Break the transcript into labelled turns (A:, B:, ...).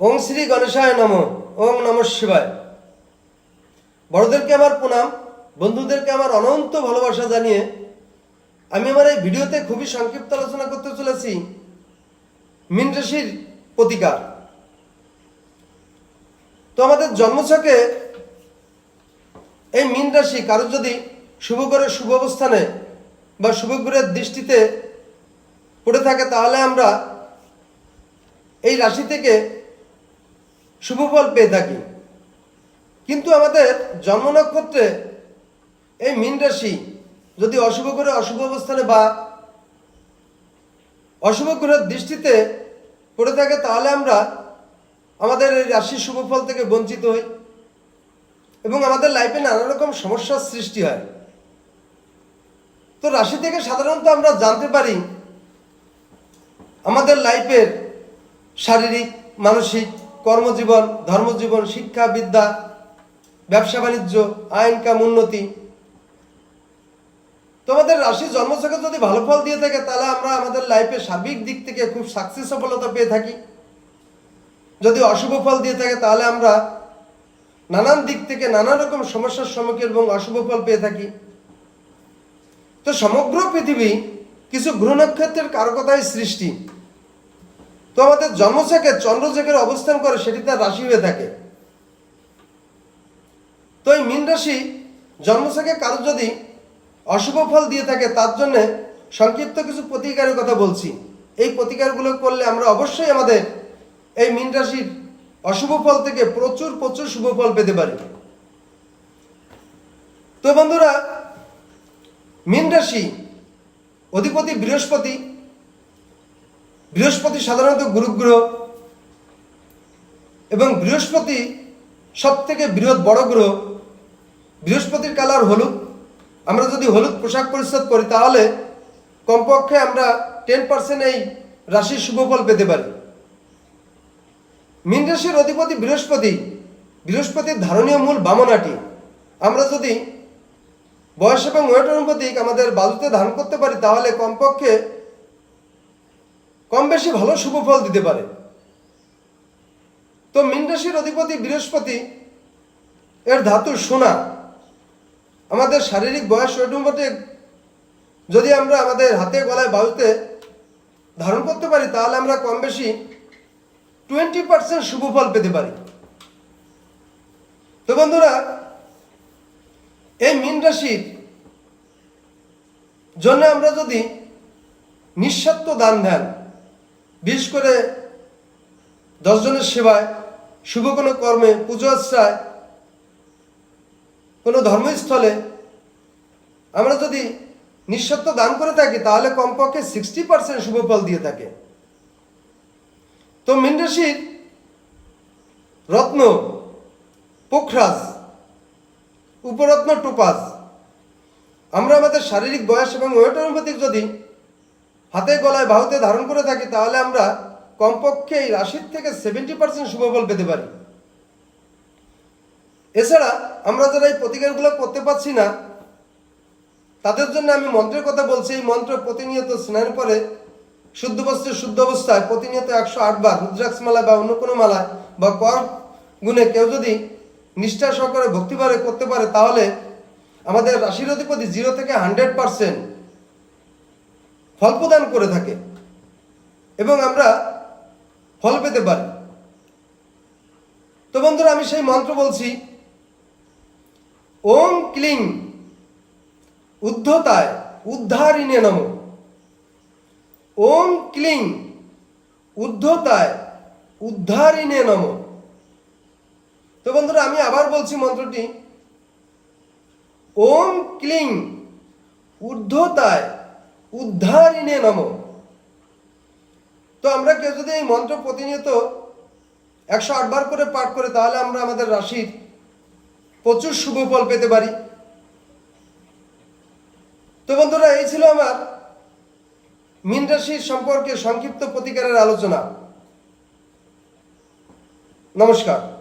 A: ওং শ্রী গণেশায় নম, ওং নম শিবায়। বড়দেরকে আমার প্রণাম, বন্ধুদেরকে আমার অনন্ত ভালোবাসা জানিয়ে আমি আমার এই ভিডিওতে খুবই সংক্ষিপ্ত আলোচনা করতে চলেছি মীন রাশির প্রতিকার। তো আমাদের জন্মছকে এই মীন রাশি কারও যদি শুভ করে শুভ অবস্থানে বা শুভ গ্রহের দৃষ্টিতে পড়ে থাকে, তাহলে আমরা এই রাশি থেকে শুভ ফল পেয়ে থাকি। কিন্তু আমাদের জন্ম নক্ষত্রে এই মীন রাশি যদি অশুভ করে অশুভ অবস্থানে বা অশুভ গ্রহের দৃষ্টিতে পড়ে থাকে, তাহলে আমরা আমাদের এই রাশির শুভ ফল থেকে বঞ্চিত হই এবং আমাদের লাইফে নানা রকম সমস্যার সৃষ্টি হয়। তো রাশি থেকে সাধারণত আমরা জানতে পারি, আমাদের লাইফের শারীরিক, মানসিক কর্মজীবন, ধর্মজীবন, শিক্ষা, বিদ্যা, ব্যবসা, বাণিজ্য আয় ইনকাম উন্নতি। তোমাদের রাশি জন্মছকে যদি ভালো ফল দিয়ে থাকে, তাহলে আমরা আমাদের লাইফে সার্বিক দিক থেকে খুব সাকসেস সফলতা পেয়ে থাকি। যদি অশুভ ফল দিয়ে থাকে, তাহলে আমরা নানান দিক থেকে নানা রকম সমস্যার সম্মুখীন এবং অশুভ ফল পেয়ে থাকি। তো সমগ্র পৃথিবী কিছু গ্রহ নক্ষত্রের কারকতায় সৃষ্টি। তো আমাদের জন্মছকে চন্দ্রচকের অবস্থান করে সেটি তার রাশি হয়ে থাকে। তো এই মীন রাশি জন্মছকে কারও যদি অশুভ ফল দিয়ে থাকে, তার জন্য সংক্ষিপ্ত কিছু প্রতিকারের কথা বলছি। এই প্রতিকারগুলো করলে আমরা অবশ্যই আমাদের এই মীন রাশির অশুভ ফল থেকে প্রচুর প্রচুর শুভ ফল পেতে পারি। তো বন্ধুরা, মীন রাশি অধিপতি বৃহস্পতি বৃহস্পতি সাধারণত গুরুগ্রহ এবং বৃহস্পতি সব থেকে বৃহৎ বড় গ্রহ। বৃহস্পতির কালার হলুদ। আমরা যদি হলুদ পোশাক পরিচ্ছদ করি, তাহলে কমপক্ষে আমরা টেন পার্সেন্ট এই রাশির শুভ ফল পেতে পারি। মীন রাশির অধিপতি বৃহস্পতি। বৃহস্পতির ধারণীয় মূল বামনাটি। আমরা যদি বয়স এবং ওয়েট অনুপাতিক আমাদের বাজুতে ধারণ করতে পারি, তাহলে কমপক্ষে কম বেশি ভালো শুভ ফল দিতে পারে। তো মীন রাশির অধিপতি বৃহস্পতি, এর ধাতু সোনা। আমাদের শারীরিক বয়স ওয়েট যদি আমরা আমাদের হাতে গলায় বাজুতে ধারণ করতে পারি, তাহলে আমরা কম বেশি টোয়েন্টি পার্সেন্ট শুভ ফল পেতে পারি। তো বন্ধুরা, এই মীন রাশির জন্য আমরা যদি নিঃস্বার্থ দান ধ্যান বিশেষ করে দশজনের সেবায়, শুভ কোনো কর্মে, পুজো আশ্রায়, কোনো ধর্মস্থলে আমরা যদি নিঃস্বার্থ দান করে থাকি, তাহলে কমপক্ষে সিক্সটি পার্সেন্ট শুভ ফল দিয়ে থাকে। তো মীন রাশির রত্ন, পোখরাজ উপরত্ন টোপাজ, আমরা আমাদের শারীরিক বয়স এবং ওয়েট অনুপাতিক যদি হাতে গলায় বাহুতে ধারণ করে থাকি, তাহলে আমরা কমপক্ষে এই রাশির থেকে সেভেন্টি পার্সেন্ট শুভফল পেতে পারি। এছাড়া আমরা যারা এই প্রতিকারগুলো করতে পারছি না, তাদের জন্য আমি মন্ত্রের কথা বলছি। এই মন্ত্র প্রতিনিয়ত স্নানের পরে শুদ্ধ বস্ত্রের শুদ্ধ অবস্থায় প্রতিনিয়ত একশো আট আটবার রুদ্রাক্ষ মালা বা অন্য কোনো মালা বা কর গুণে কেউ যদি নিষ্ঠা সহকারে ভক্তিভাবে করতে পারে, তাহলে আমাদের রাশির অধিপতি জিরো থেকে হান্ড্রেড পারসেন্ট ফল প্রদান করে থাকে এবং আমরা ফল পেতে পারি। তো বন্ধুরা, আমি সেই মন্ত্র বলছি, ওম ক্লিং উদ্ধতায় উদ্ধারিণে নম। ওম ক্লিং উদ্ধতায় উদ্ধারিণে নম। তো বন্ধুরা, আমি আবার বলছি মন্ত্রটি, ওম ক্লিং ঊর্ধ্বতায় উদ্ধারিণে নম। তো আমরা কেউ যদি এই মন্ত্র প্রতিনিয়ত একশো আটবার করে পাঠ করে, তাহলে আমরা আমাদের রাশির প্রচুর শুভ ফল পেতে পারি। তো বন্ধুরা, এই ছিল আমার মীন রাশির সম্পর্কে সংক্ষিপ্ত প্রতিকারের আলোচনা। নমস্কার।